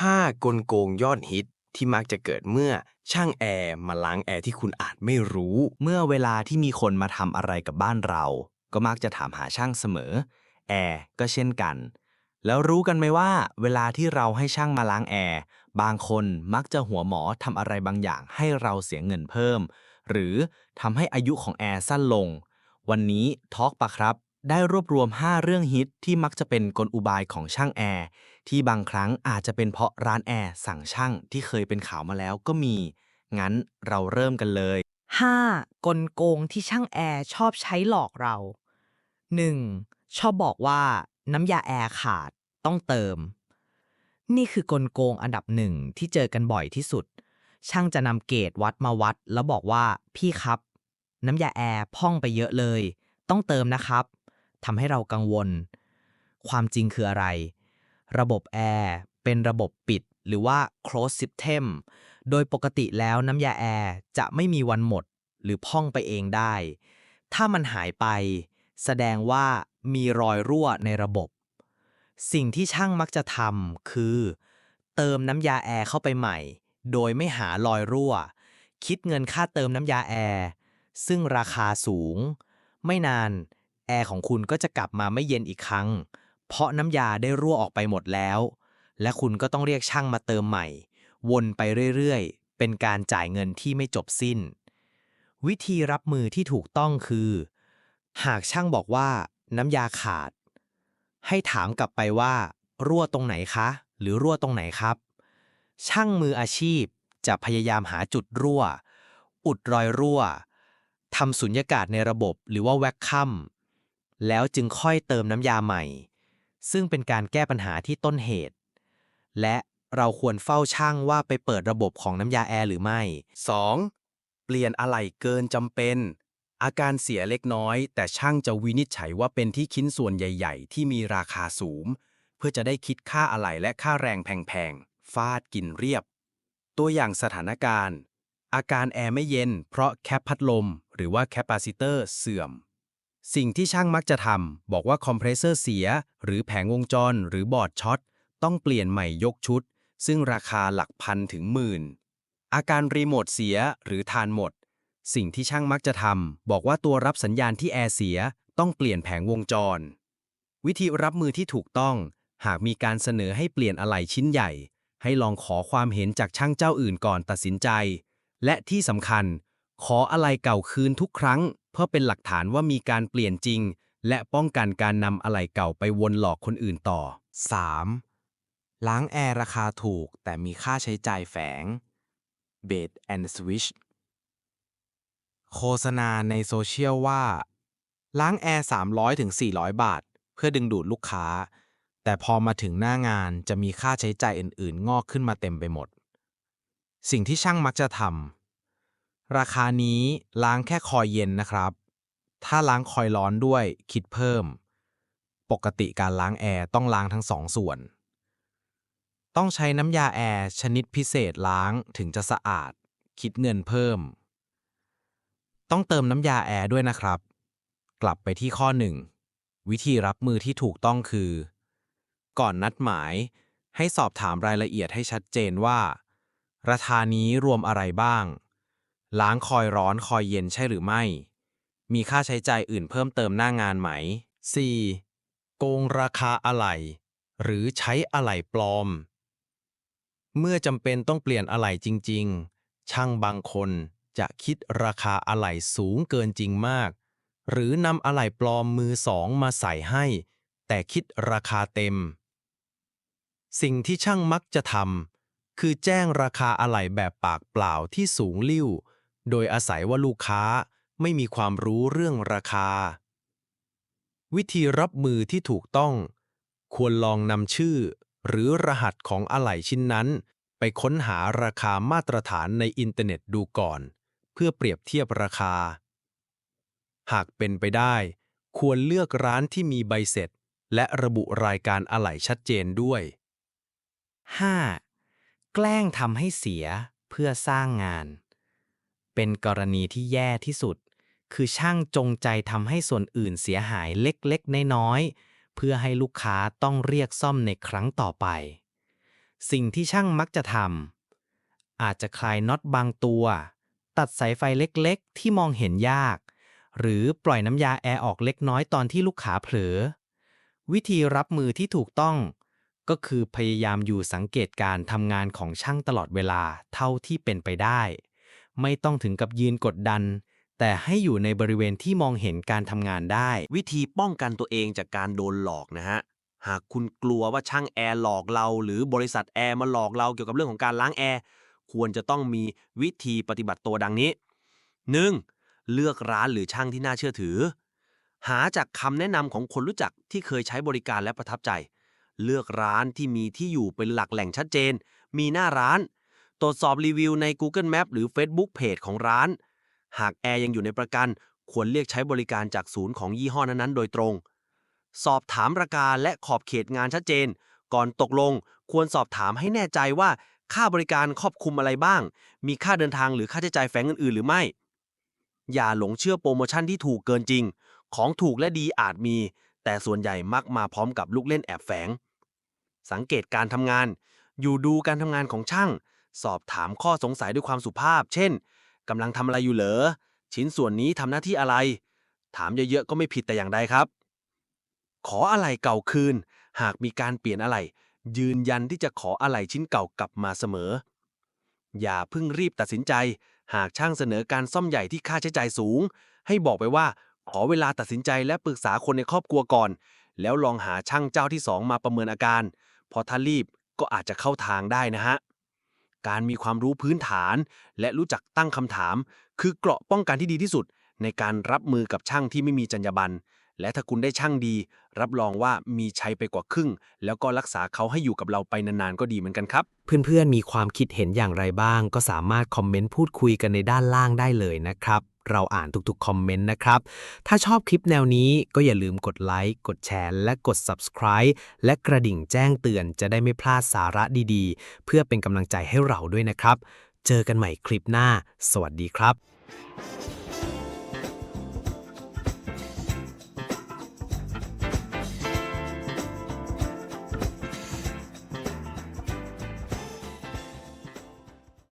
5 กลโกงยอดฮิตที่มักจะเกิดเมื่อช่างแอร์มาล้างแอร์ที่คุณอาจไม่รู้ เมื่อเวลาที่มีคนมาทำอะไรกับบ้านเรา ก็มักจะถามหาช่างเสมอ แอร์ก็เช่นกัน แล้วรู้กันไหมว่า เวลาที่เราให้ช่างมาล้างแอร์ บางคนมักจะหัวหมอทำอะไรบางอย่างให้เราเสียเงินเพิ่ม หรือทำให้อายุของแอร์สั้นลง วันนี้ทอล์กปะครับ ได้รวบรวม 5 เรื่องฮิตที่มักจะเป็นกลอุบายของช่างแอร์ที่บางครั้งอาจจะเป็นเพราะร้านแอร์สั่งช่างที่เคยเป็นข่าวมาแล้วก็มี งั้นเราเริ่มกันเลย 5. กลโกงที่ช่างแอร์ชอบใช้หลอกเรา 1. ชอบบอกว่า น้ำยาแอร์ขาดต้องเติม นี่คือกลโกงอันดับหนึ่งที่เจอกันบ่อยที่สุด ช่างจะนำเกจวัดมาวัด แล้วบอกว่าพี่ครับ น้ำยาแอร์พองไปเยอะเลย ต้องเติมนะครับ ทำให้เรากังวล ความจริงคืออะไร ระบบแอร์เป็นระบบปิดหรือว่า closed system โดยปกติแล้วน้ำยาแอร์จะไม่มีวันหมดหรือพองไปเองได้ ถ้ามันหายไป แสดงว่ามีรอยรั่วในระบบ สิ่งที่ช่างมักจะทำคือ เติมน้ำยาแอร์เข้าไปใหม่ โดยไม่หารอยรั่ว คิดเงินค่าเติมน้ำยาแอร์ซึ่งราคาสูง ไม่นาน แอร์ของคุณก็จะกลับมาไม่เย็นอีกครั้ง เพราะน้ำยาได้รั่วออกไปหมดแล้ว และคุณก็ต้องเรียกช่างมาเติมใหม่ วนไปเรื่อยๆ เป็นการจ่ายเงินที่ไม่จบสิ้น วิธีรับมือที่ถูกต้องคือ หากช่างบอกว่าน้ำยาขาด ให้ถามกลับไปว่า รั่วตรงไหนคะ หรือรั่วตรงไหนครับ ช่างมืออาชีพจะพยายามหาจุดรั่ว อุดรอยรั่วทำสุญญากาศในระบบหรือว่าแวคคัม แล้วจึงค่อยเติมน้ำยาใหม่ ซึ่งเป็นการแก้ปัญหาที่ต้นเหตุ และเราควรเฝ้าช่างว่าไปเปิดระบบของน้ำยาแอร์หรือไม่ 2. เปลี่ยนอะไหล่เกินจำเป็น อาการเสียเล็กน้อย แต่ช่างจะวินิจฉัยว่าเป็นที่ชิ้นส่วนใหญ่ ๆ ที่มีราคาสูง เพื่อจะได้คิดค่าอะไหล่และค่าแรงแพงๆ ฟาดกินเรียบ ตัวอย่างสถานการณ์ อาการแอร์ไม่เย็น เพราะแคปพัดลม หรือว่าแคปาซิเตอร์เสื่อม สิ่งที่ช่างมักจะทำ บอกว่าคอมเพรสเซอร์เสีย หรือแผงวงจรหรือบอร์ดช็อต ต้องเปลี่ยนใหม่ยกชุด ซึ่งราคาหลักพันถึงหมื่น อาการรีโมทเสียหรือทานหมด สิ่งที่ช่างมักจะทำ บอกว่าตัวรับสัญญาณที่แอร์เสีย ต้องเปลี่ยนแผงวงจร วิธีรับมือที่ถูกต้อง หากมีการเสนอให้เปลี่ยนอะไหล่ชิ้นใหญ่ ให้ลองขอความเห็นจากช่างเจ้าอื่นก่อนตัดสินใจ และที่สำคัญ ขออะไหล่เก่าคืนทุกครั้ง เพื่อเป็นหลักฐานว่ามีการเปลี่ยนจริง และป้องกันการนำอะไหล่เก่าไปวนหลอกคนอื่นต่อ 3. ล้างแอร์ราคาถูกแต่มีค่าใช้จ่ายแฝง Bait and Switch โฆษณาในโซเชียลว่า ล้างแอร์ 300-400 บาท เพื่อดึงดูดลูกค้า แต่พอมาถึงหน้างานจะมีค่าใช้จ่ายอื่น ๆ งอกขึ้นมาเต็มไปหมด สิ่งที่ช่างมักจะทำ ราคานี้ล้างแค่คอยเย็นนะครับ ถ้าล้างคอยร้อนด้วยคิดเพิ่ม ปกติการล้างแอร์ต้องล้างทั้งสองส่วน ต้องใช้น้ำยาแอร์ชนิดพิเศษล้างถึงจะสะอาด คิดเงินเพิ่ม ต้องเติมน้ำยาแอร์ด้วยนะครับ กลับไปที่ข้อหนึ่งวิธีรับมือที่ถูกต้องคือ ก่อนนัดหมายให้สอบถามรายละเอียดให้ชัดเจนว่า ราคานี้รวมอะไรบ้าง ล้างคอยร้อนคอยเย็นใช่หรือไม่ มีค่าใช้จ่ายอื่นเพิ่มเติมหน้างานไหม 4. โกงราคาอะไหล่ หรือใช้อะไหล่ปลอม เมื่อจำเป็นต้องเปลี่ยนอะไหล่จริง ๆ ช่างบางคนจะคิดราคาอะไหล่สูงเกินจริงมาก หรือนำอะไหล่ปลอมมือสองมาใส่ให้ แต่คิดราคาเต็ม สิ่งที่ช่างมักจะทำคือแจ้งราคาอะไหล่แบบปากเปล่าที่สูงลิ่ว โดยอาศัยว่าลูกค้าไม่มีความรู้เรื่องราคา วิธีรับมือที่ถูกต้อง ควรลองนำชื่อ หรือรหัสของอะไหล่ชิ้นนั้น ไปค้นหาราคามาตรฐานในอินเทอร์เน็ตดูก่อน เพื่อเปรียบเทียบราคา หากเป็นไปได้ ควรเลือกร้านที่มีใบเสร็จ และระบุรายการอะไหล่ชัดเจนด้วย 5. แกล้งทำให้เสียเพื่อสร้างงาน เป็นกรณีที่แย่ที่สุด คือช่างจงใจทำให้ส่วนอื่นเสียหายเล็กๆ น้อยๆ เพื่อให้ลูกค้าต้องเรียกซ่อมในครั้งต่อไป สิ่งที่ช่างมักจะทำอาจจะคลายน็อตบางตัว ตัดสายไฟเล็กๆ ที่มองเห็นยาก หรือปล่อยน้ำยาแอร์ออกเล็กน้อยตอนที่ลูกค้าเผลอ วิธีรับมือที่ถูกต้องก็คือพยายามอยู่สังเกตการทำงานของช่างตลอดเวลาเท่าที่เป็นไปได้ ไม่ต้องถึงกับยืนกดดัน แต่ให้อยู่ในบริเวณที่มองเห็นการทำงานได้ วิธีป้องกันตัวเองจากการโดนหลอกนะฮะ หากคุณกลัวว่าช่างแอร์หลอกเรา หรือบริษัทแอร์มาหลอกเราเกี่ยวกับเรื่องของการล้างแอร์ควรจะต้องมีวิธีปฏิบัติตัวดังนี้ 1. เลือกร้านหรือช่างที่น่าเชื่อถือ หาจากคำแนะนำของคนรู้จักที่เคยใช้บริการและประทับใจ เลือกร้านที่มีที่อยู่เป็นหลักแหล่งชัดเจน มีหน้าร้าน ตรวจสอบรีวิวใน Google Map หรือ Facebook Page ของร้าน หากแอร์ยังอยู่ในประกัน ควรเรียกใช้บริการจากศูนย์ของยี่ห้อนั้นๆ โดยตรง สอบถามราคาและขอบเขตงานชัดเจน ก่อนตกลง ควรสอบถามให้แน่ใจว่าค่าบริการครอบคลุมอะไรบ้าง มีค่าเดินทางหรือค่าใช้จ่ายแฝงอื่นๆ หรือไม่ อย่าหลงเชื่อโปรโมชั่นที่ถูกเกินจริง ของถูกและดีอาจมี แต่ส่วนใหญ่มักมาพร้อมกับลูกเล่นแอบแฝง สังเกตการทำงาน อยู่ดูการทำงานของช่าง สอบถามข้อสงสัยด้วยความสุภาพ เช่นกำลังทำอะไรอยู่เหรอ ชิ้นส่วนนี้ทำหน้าที่อะไร ถามเยอะๆ ก็ไม่ผิดแต่อย่างใดครับ ขออะไรเก่าคืน หากมีการเปลี่ยนอะไร ยืนยันที่จะขออะไรชิ้นเก่ากลับมาเสมอ อย่าเพิ่งรีบตัดสินใจ หากช่างเสนอการซ่อมใหญ่ที่ค่าใช้จ่ายสูง ให้บอกไปว่า ขอเวลาตัดสินใจและปรึกษาคนในครอบครัวก่อน แล้วลองหาช่างเจ้าที่สองมาประเมินอาการ พอถ้ารีบก็อาจจะเข้าทางได้นะฮะ การมีความรู้พื้นฐาน และรู้จักตั้งคำถาม คือเกราะป้องกันที่ดีที่สุด ในการรับมือกับช่างที่ไม่มีจรรยาบรรณและถ้าคุณได้ช่างดี รับรองว่ามีชัยไปกว่าครึ่ง แล้วก็รักษาเขาให้อยู่กับเราไปนานๆก็ดีเหมือนกันครับ เพื่อนๆมีความคิดเห็นอย่างไรบ้าง ก็สามารถคอมเมนต์พูดคุยกันในด้านล่างได้เลยนะครับ เราอ่านทุกๆคอมเมนต์นะครับ ถ้าชอบคลิปแนวนี้ก็อย่าลืมกดไลค์ กดแชร์ และกด subscribe และกระดิ่งแจ้งเตือนจะได้ไม่พลาดสาระดีๆ เพื่อเป็นกำลังใจให้เราด้วยนะครับ เจอกันใหม่คลิปหน้า สวัสดีครับ